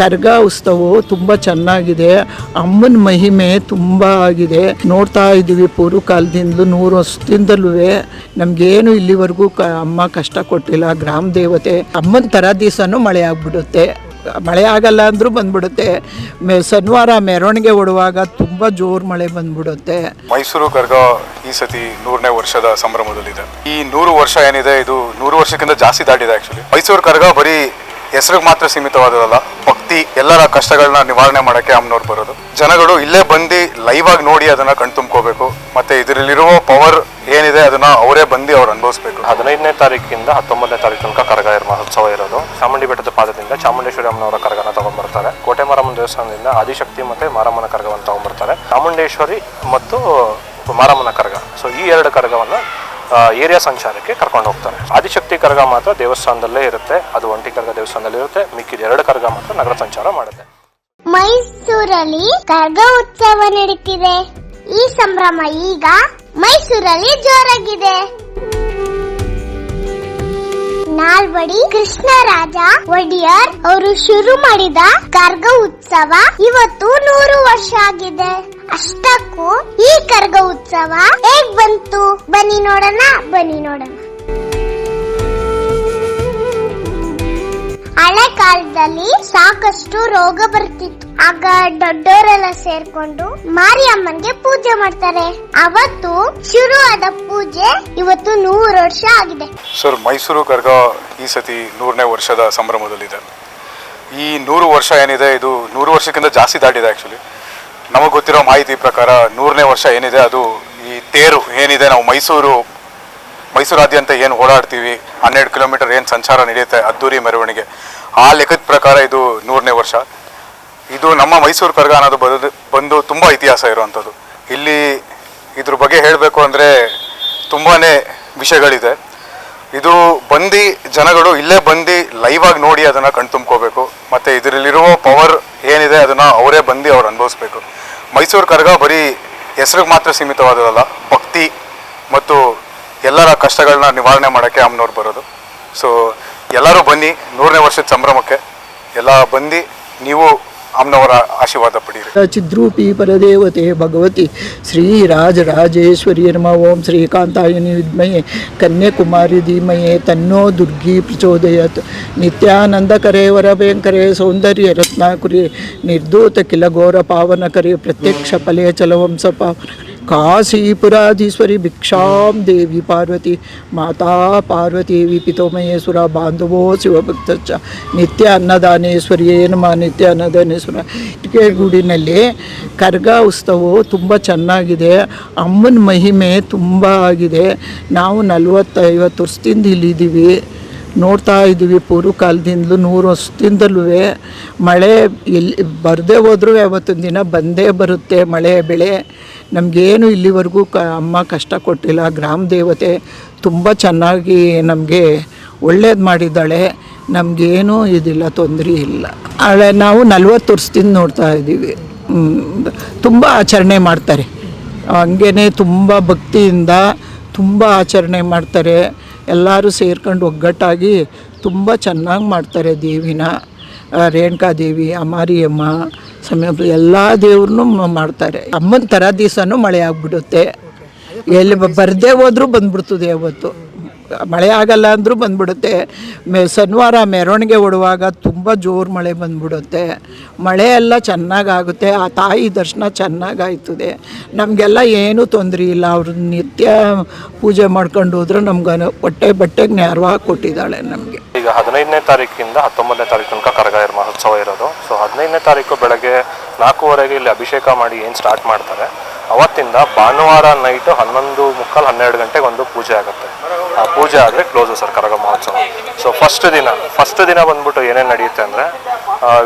ಕರ್ಗ ಉತ್ಸವವು ತುಂಬ ಚೆನ್ನಾಗಿದೆ. ಅಮ್ಮನ ಮಹಿಮೆ ತುಂಬ ಆಗಿದೆ. ನೋಡ್ತಾ ಇದ್ದೀವಿ ಪೂರ್ವ ಕಾಲದಿಂದಲೂ, ನೂರು ವರ್ಷದಿಂದಲೂ ನಮಗೇನು ಇಲ್ಲಿವರೆಗೂ ಕ, ಅಮ್ಮ ಕಷ್ಟ ಕೊಟ್ಟಿಲ್ಲ. ಗ್ರಾಮ ದೇವತೆ, ಅಮ್ಮನ ಥರ ದಿವಸನೂ ಮಳೆ ಆಗ್ಬಿಡುತ್ತೆ. ಮಳೆ ಆಗಲ್ಲ ಅಂದರೂ ಬಂದ್ಬಿಡುತ್ತೆ. ಶನಿವಾರ ಮೆರವಣಿಗೆ ಓಡುವಾಗ ತುಂಬ ಜೋರು ಮಳೆ ಬಂದ್ಬಿಡುತ್ತೆ. ಮೈಸೂರು ಕರ್ಗ ಈ ಸತಿ ನೂರನೇ ವರ್ಷದ ಸಂಭ್ರಮದಲ್ಲಿದೆ. ಈ ನೂರು ವರ್ಷ ಏನಿದೆ, ಇದು ನೂರು ವರ್ಷಕ್ಕಿಂತ ಜಾಸ್ತಿ ದಾಟಿದೆ ಆಕ್ಚುಲಿ ಮೈಸೂರು ಕರ್ಗ ಬರೀ ಹೆಸರಿಗೆ ಮಾತ್ರ ಸೀಮಿತವಾದದಲ್ಲ ಭಕ್ತಿ ಎಲ್ಲರ ಕಷ್ಟಗಳನ್ನ ನಿವಾರಣೆ ಮಾಡೋಕ್ಕೆ ಅಮ್ಮನವ್ರು ಬರೋದು. ಜನಗಳು ಇಲ್ಲೇ ಬಂದು ಲೈವ್ ಆಗಿ ನೋಡಿ ಅದನ್ನ ಕಣ್ತುಂಬ್ಕೋಬೇಕು. ಮತ್ತೆ ಇದರಲ್ಲಿರುವ ಪವರ್ ಏನಿದೆ ಅದನ್ನ ಅವರೇ ಬಂದು ಅವ್ರು ಅನುಭವಿಸ್ಬೇಕು. ಹದಿನೈದನೇ ತಾರೀಕಿಂದ ಹತ್ತೊಂಬತ್ತನೇ ತಾರೀಕು ತನಕ ಕರಗ ಮಹೋತ್ಸವ ಇರೋದು. ಚಾಮುಂಡಿ ಬೆಟ್ಟದ ಪಾದದಿಂದ ಚಾಮುಂಡೇಶ್ವರಿ ಅಮ್ಮನವರ ಕರಗನ ತಗೊಂಡ್ಬರ್ತಾರೆ ಕೋಟೆ ಮಾರಮ್ಮನ ದೇವಸ್ಥಾನದಿಂದ ಆದಿಶಕ್ತಿ ಮತ್ತೆ ಮಾರಮ್ಮನ ಕರಗವನ್ನು ತಗೊಂಡ್ಬರ್ತಾರೆ ಚಾಮುಂಡೇಶ್ವರಿ ಮತ್ತು ಮಾರಮ್ಮನ ಕರಗ. ಸೊ ಈ ಎರಡು ಕರಗವನ್ನ ಏರಿಯಾ ಸಂಚಾರಕ್ಕೆ ಕರ್ಕೊಂಡು ಹೋಗ್ತಾರೆ. ಆದಿಶಕ್ತಿ ಕರ್ಗ ಮಾತ್ರ ದೇವಸ್ಥಾನದಲ್ಲೇ ಇರುತ್ತೆ. ಅದು ಒಂಟಿ ಕರ್ಗ ದೇವಸ್ಥಾನದಲ್ಲಿ ಇರುತ್ತೆ. ಮಿಕ್ಕಿದ ಎರಡು ಕರ್ಗ ಮಾತ್ರ ನಗರ ಸಂಚಾರ ಮಾಡುತ್ತೆ. ಮೈಸೂರಲ್ಲಿ ಕರ್ಗ ಉತ್ಸವ ನಡೀತಿದೆ. ಈ ಸಂಭ್ರಮ ಈಗ ಮೈಸೂರಲ್ಲಿ ಜೋರಾಗಿದೆ. ನಾಲ್ವಡಿ ಕೃಷ್ಣರಾಜ ಒಡಿಯರ್ ಅವರು ಶುರು ಮಾಡಿದ ಕರ್ಗ ಉತ್ಸವ ಇವತ್ತು ನೂರು ವರ್ಷ ಆಗಿದೆ. ಅಷ್ಟಕ್ಕೂ ಈ ಕರ್ಗ ಉತ್ಸವ ಹೇಗ್ ಬಂತು? ಬನ್ನಿ ನೋಡೋಣ ಬನ್ನಿ ನೋಡೋಣ. ಹಳೆ ಕಾಲದಲ್ಲಿ ಸಾಕಷ್ಟು ರೋಗ ಬರ್ತಿತ್ತು. ಆಗ ದೊಡ್ಡವರೆಲ್ಲ ಸೇರ್ಕೊಂಡು ಮಾರಿಯಮ್ಮನ್ಗೆ ಪೂಜೆ ಮಾಡ್ತಾರೆ. ಅವತ್ತು ಆದ ಪೂಜೆ ಇವತ್ತು ನೂರು ವರ್ಷ ಆಗಿದೆ. ಸರ್, ಮೈಸೂರು ಕರ್ಗ ಈ ಸತಿ ನೂರನೇ ವರ್ಷದ ಸಂಭ್ರಮದಲ್ಲಿದೆ. ಈ ನೂರು ವರ್ಷ ಏನಿದೆ, ಇದು ನೂರು ವರ್ಷಕ್ಕಿಂತ ಜಾಸ್ತಿ ದಾಟಿದೆ ಆ್ಯಕ್ಚುಲಿ ನಮಗೆ ಗೊತ್ತಿರೋ ಮಾಹಿತಿ ಪ್ರಕಾರ ನೂರನೇ ವರ್ಷ ಏನಿದೆ ಅದು ಈ ತೇರು ಏನಿದೆ, ನಾವು ಮೈಸೂರು, ಮೈಸೂರಾದ್ಯಂತ ಏನು ಓಡಾಡ್ತೀವಿ, ಹನ್ನೆರಡು ಕಿಲೋಮೀಟರ್ ಏನು ಸಂಚಾರ ನಡೆಯುತ್ತೆ, ಅದ್ದೂರಿ ಮೆರವಣಿಗೆ, ಆ ಲೆಕ್ಕದ ಪ್ರಕಾರ ಇದು ನೂರನೇ ವರ್ಷ. ಇದು ನಮ್ಮ ಮೈಸೂರು ಕರ್ಗ ಅನ್ನೋದು ಬಂದು ಬಂದು ತುಂಬ ಇತಿಹಾಸ ಇರುವಂಥದ್ದು. ಇಲ್ಲಿ ಇದ್ರ ಬಗ್ಗೆ ಹೇಳಬೇಕು ಅಂದರೆ ತುಂಬಾ ವಿಷಯಗಳಿದೆ. ಇದು ಬಂದು ಜನಗಳು ಇಲ್ಲೇ ಬಂದು ಲೈವ್ ಆಗಿ ನೋಡಿ ಅದನ್ನು ಕಣ್ತುಂಬ್ಕೋಬೇಕು. ಮತ್ತು ಇದರಲ್ಲಿರುವ ಪವರ್ ಏನಿದೆ ಅದನ್ನು ಅವರೇ ಬಂದು ಅವ್ರು ಮೈಸೂರು ಕರಗ ಬರೀ ಹೆಸರಿಗೆ ಮಾತ್ರ ಸೀಮಿತವಾದದಲ್ಲ, ಭಕ್ತಿ ಮತ್ತು ಎಲ್ಲರ ಕಷ್ಟಗಳನ್ನ ನಿವಾರಣೆ ಮಾಡೋಕ್ಕೆ ಅಮ್ಮನವ್ರು ಬರೋದು. ಸೊ ಎಲ್ಲರೂ ಬನ್ನಿ ನೂರನೇ ವರ್ಷದ ಸಂಭ್ರಮಕ್ಕೆ. ಎಲ್ಲ ಬಂದು ನೀವು ಅಮ್ಮನವರ ಆಶೀರ್ವಾದ ಪಡೀರಿ ಚಿದ್ರೂಪಿ ಪರದೇವತೆ ಭಗವತಿ ಶ್ರೀ ರಾಜ ರಾಜೇಶ್ವರಿ ನಮ. ಓಂ ಶ್ರೀಕಾಂತಾಯನಿ ವಿದ್ಮಯೇ ಕನ್ಯಾಕುಮಾರಿ ಧೀಮಯೇ. ತನ್ನೋ ದುರ್ಗಿ ಪ್ರಚೋದಯತ್. ನಿತ್ಯಾನಂದಕರೇ ವರಭಯಂಕರೇ ಸೌಂದರ್ಯ ರತ್ನಾಕುರಿ. ನಿರ್ಧೂತ ಕಿಲ ಘೋರ ಪಾವನಕರೇ. ಪ್ರತ್ಯಕ್ಷ ಫಲೇ ಚಲವಂಸ ಪಾವನ ಕಾಶೀಪುರಾಧೀಶ್ವರಿ ಭಿಕ್ಷಾಂ ದೇವಿ ಪಾರ್ವತಿ ಮಾತಾ ಪಾರ್ವತಿ ವಿ ಮಹೇಶ್ವರ ಬಾಂಧವೋ ಶಿವಭಕ್ತಚ್ಚ ನಿತ್ಯ ಅನ್ನದಾನೇಶ್ವರಿಯೇ ಏನಮ್ಮ ನಿತ್ಯ ಅನ್ನದಾನೇಶ್ವರ ಇಟ್ಟಿಗೆ ಗುಡಿನಲ್ಲಿ ಕರ್ಗ ಉತ್ಸವವು ತುಂಬ ಚೆನ್ನಾಗಿದೆ. ಅಮ್ಮನ ಮಹಿಮೆ ತುಂಬ ಆಗಿದೆ. ನಾವು ನಲ್ವತ್ತೈವತ್ತು ವರ್ಷದಿಂದ ಇಲ್ಲಿದ್ದೀವಿ. ನೋಡ್ತಾ ಇದ್ದೀವಿ ಪೂರ್ವ ಕಾಲದಿಂದಲೂ ನೂರು ವರ್ಷದಿಂದಲೂ ಮಳೆ ಎಲ್ಲಿ ಬರದೇ ಹೋದ್ರೂ ಅವತ್ತೊಂದು ದಿನ ಬಂದೇ ಬರುತ್ತೆ ಮಳೆ, ಬೆಳೆ. ನಮಗೇನು ಇಲ್ಲಿವರೆಗೂ ಕ ಅಮ್ಮ ಕಷ್ಟ ಕೊಟ್ಟಿಲ್ಲ. ಗ್ರಾಮ ದೇವತೆ ತುಂಬ ಚೆನ್ನಾಗಿ ನಮಗೆ ಒಳ್ಳೇದು ಮಾಡಿದ್ದಾಳೆ. ನಮಗೇನೂ ಇದಿಲ್ಲ, ತೊಂದರೆ ಇಲ್ಲ. ಹಳೆ ನಾವು ನಲ್ವತ್ತು ವರ್ಷದಿಂದ ನೋಡ್ತಾ ಇದ್ದೀವಿ. ತುಂಬ ಆಚರಣೆ ಮಾಡ್ತಾರೆ. ಹಂಗೇ ತುಂಬ ಭಕ್ತಿಯಿಂದ ತುಂಬ ಆಚರಣೆ ಮಾಡ್ತಾರೆ. ಎಲ್ಲರೂ ಸೇರ್ಕೊಂಡು ಒಗ್ಗಟ್ಟಾಗಿ ತುಂಬ ಚೆನ್ನಾಗಿ ಮಾಡ್ತಾರೆ ದೇವಿನ ರೇಣುಕಾ ದೇವಿ, ಅಮಾರಿಯಮ್ಮ ಸಮಯ ಎಲ್ಲ ದೇವ್ರನ್ನೂ ಮಾಡ್ತಾರೆ. ಅಮ್ಮನ ಥರ ದಿವಸನೂ ಮಳೆ ಆಗ್ಬಿಡುತ್ತೆ. ಎಲ್ಲಿ ಬರದೇ ಹೋದರೂ ಬಂದ್ಬಿಡ್ತದೆ ಅವತ್ತು. ಮಳೆ ಆಗಲ್ಲ ಅಂದರೂ ಬಂದ್ಬಿಡುತ್ತೆ. ಮೆ, ಶನಿವಾರ ಮೆರವಣಿಗೆ ಓಡುವಾಗ ತುಂಬ ಜೋರು ಮಳೆ ಬಂದ್ಬಿಡುತ್ತೆ. ಮಳೆ ಎಲ್ಲ ಚೆನ್ನಾಗಾಗುತ್ತೆ. ಆ ತಾಯಿ ದರ್ಶನ ಚೆನ್ನಾಗಾಯ್ತದೆ. ನಮಗೆಲ್ಲ ಏನೂ ತೊಂದರೆ ಇಲ್ಲ. ಅವರು ನಿತ್ಯ ಪೂಜೆ ಮಾಡ್ಕೊಂಡು ಹೋದ್ರೆ ನಮ್ಗೆ ಹೊಟ್ಟೆ ಬಟ್ಟೆಗೆ ನೆರವಾಗಿ ಕೊಟ್ಟಿದ್ದಾಳೆ ನಮಗೆ. ಈಗ ಹದಿನೈದನೇ ತಾರೀಕಿಂದ ಹತ್ತೊಂಬತ್ತನೇ ತಾರೀಕು ತನಕ ಕರಗ ಮಹೋತ್ಸವ ಇರೋದು. ಸೊ ಹದಿನೈದನೇ ತಾರೀಕು ಬೆಳಗ್ಗೆ ನಾಲ್ಕೂವರೆಗೆ ಇಲ್ಲಿ ಅಭಿಷೇಕ ಮಾಡಿ ಏನು ಸ್ಟಾರ್ಟ್ ಮಾಡ್ತಾರೆ. ಅವತ್ತಿಂದ ಭಾನುವಾರ ನೈಟು ಹನ್ನೊಂದು ಮುಕ್ಕಾಲು ಹನ್ನೆರಡು ಗಂಟೆಗೆ ಒಂದು ಪೂಜೆ ಆಗುತ್ತೆ. ಪೂಜೆ ಆದರೆ ಕ್ಲೋಸು ಸರ್ ಕರಗ ಮಹೋತ್ಸವ. ಸೊ ಫಸ್ಟ್ ದಿನ ಫಸ್ಟ್ ದಿನ ಬಂದ್ಬಿಟ್ಟು ಏನೇನು ನಡೆಯುತ್ತೆ ಅಂದರೆ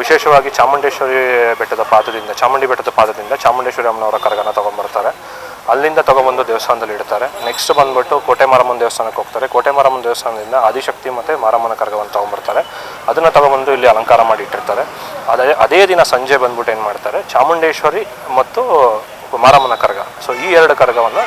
ವಿಶೇಷವಾಗಿ ಚಾಮುಂಡೇಶ್ವರಿ ಬೆಟ್ಟದ ಪಾದದಿಂದ, ಚಾಮುಂಡಿ ಬೆಟ್ಟದ ಪಾದದಿಂದ ಚಾಮುಂಡೇಶ್ವರಿ ಅಮ್ಮನವರ ಕರಗನ ತೊಗೊಂಡ್ಬರ್ತಾರೆ ಅಲ್ಲಿಂದ ತಗೊಂಬಂದು ದೇವಸ್ಥಾನದಲ್ಲಿ ಇಡ್ತಾರೆ. ನೆಕ್ಸ್ಟ್ ಬಂದ್ಬಿಟ್ಟು ಕೋಟೆ ಮಾರಮ್ಮನ ದೇವಸ್ಥಾನಕ್ಕೆ ಹೋಗ್ತಾರೆ. ಕೋಟೆ ಮಾರಮ್ಮನ ದೇವಸ್ಥಾನದಿಂದ ಆದಿಶಕ್ತಿ ಮತ್ತು ಮಾರಮ್ಮನ ಕರಗವನ್ನು ತಗೊಂಬರ್ತಾರೆ. ಅದನ್ನು ತಗೊಂಬಂದು ಇಲ್ಲಿ ಅಲಂಕಾರ ಮಾಡಿ ಇಟ್ಟಿರ್ತಾರೆ. ಅದೇ ಅದೇ ದಿನ ಸಂಜೆ ಬಂದ್ಬಿಟ್ಟು ಏನು ಮಾಡ್ತಾರೆ, ಚಾಮುಂಡೇಶ್ವರಿ ಮತ್ತು ಮಾರಮ್ಮನ ಕರಗ. ಸೊ ಈ ಎರಡು ಕರಗವನ್ನು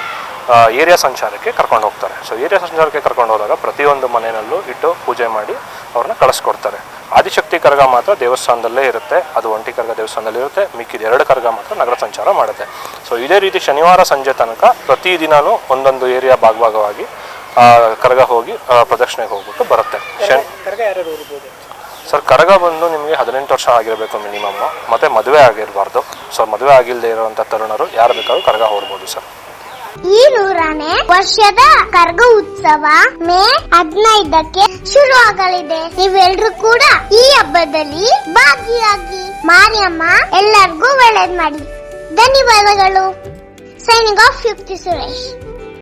ಏರಿಯಾ ಸಂಚಾರಕ್ಕೆ ಕರ್ಕೊಂಡು ಹೋಗ್ತಾರೆ. ಸೊ ಏರಿಯಾ ಸಂಚಾರಕ್ಕೆ ಕರ್ಕೊಂಡು ಹೋದಾಗ ಪ್ರತಿಯೊಂದು ಮನೆಯಲ್ಲೂ ಇಟ್ಟು ಪೂಜೆ ಮಾಡಿ ಅವ್ರನ್ನ ಕಳಿಸ್ಕೊಡ್ತಾರೆ. ಆದಿಶಕ್ತಿ ಕರಗ ಮಾತ್ರ ದೇವಸ್ಥಾನದಲ್ಲೇ ಇರುತ್ತೆ. ಅದು ಒಂಟಿ ಕರಗ ದೇವಸ್ಥಾನದಲ್ಲಿ ಇರುತ್ತೆ. ಮಿಕ್ಕಿದ ಎರಡು ಕರಗ ಮಾತ್ರ ನಗರ ಸಂಚಾರ ಮಾಡುತ್ತೆ. ಸೊ ಇದೇ ರೀತಿ ಶನಿವಾರ ಸಂಜೆ ತನಕ ಪ್ರತಿದಿನನೂ ಒಂದೊಂದು ಏರಿಯಾ ಭಾಗಭಾಗವಾಗಿ ಆ, ಕರಗ ಹೋಗಿ ಪ್ರದಕ್ಷಿಣೆಗೆ ಹೋಗ್ಬಿಟ್ಟು ಬರುತ್ತೆ. ಸರ್ ಕರಗ ಬಂದು ನಿಮಗೆ ಹದಿನೆಂಟು ವರ್ಷ ಆಗಿರಬೇಕು ಮಿನಿಮಮ್ ಮತ್ತು ಮದುವೆ ಆಗಿರಬಾರ್ದು. ಸೊ ಮದುವೆ ಆಗಿಲ್ಲದೆ ಇರುವಂಥ ತರುಣರು ಯಾರು ಬೇಕಾದ್ರೂ ಕರಗ ಹೋಗ್ಬೋದು ಸರ್. ಈ ನೂರನೇ ವರ್ಷದ ಕರ್ಗ ಉತ್ಸವ ಮೇ ಹದಿನೈದಕ್ಕೆ ಶುರು ಆಗಲಿದೆ ಕೂಡ ಈ ಹಬ್ಬದಲ್ಲಿ ಭಾಗಿಯಾಗಿ. ಮಾರಿಯಮ್ಮ, ಎಲ್ಲರಿಗೂ ಒಳ್ಳೇದ್ ಮಾಡಿ. ಧನ್ಯವಾದಗಳು. ಸೈನಿಂಗ್ ಆಫ್ ಯುಕ್ತಿ ಸುರೇಶ್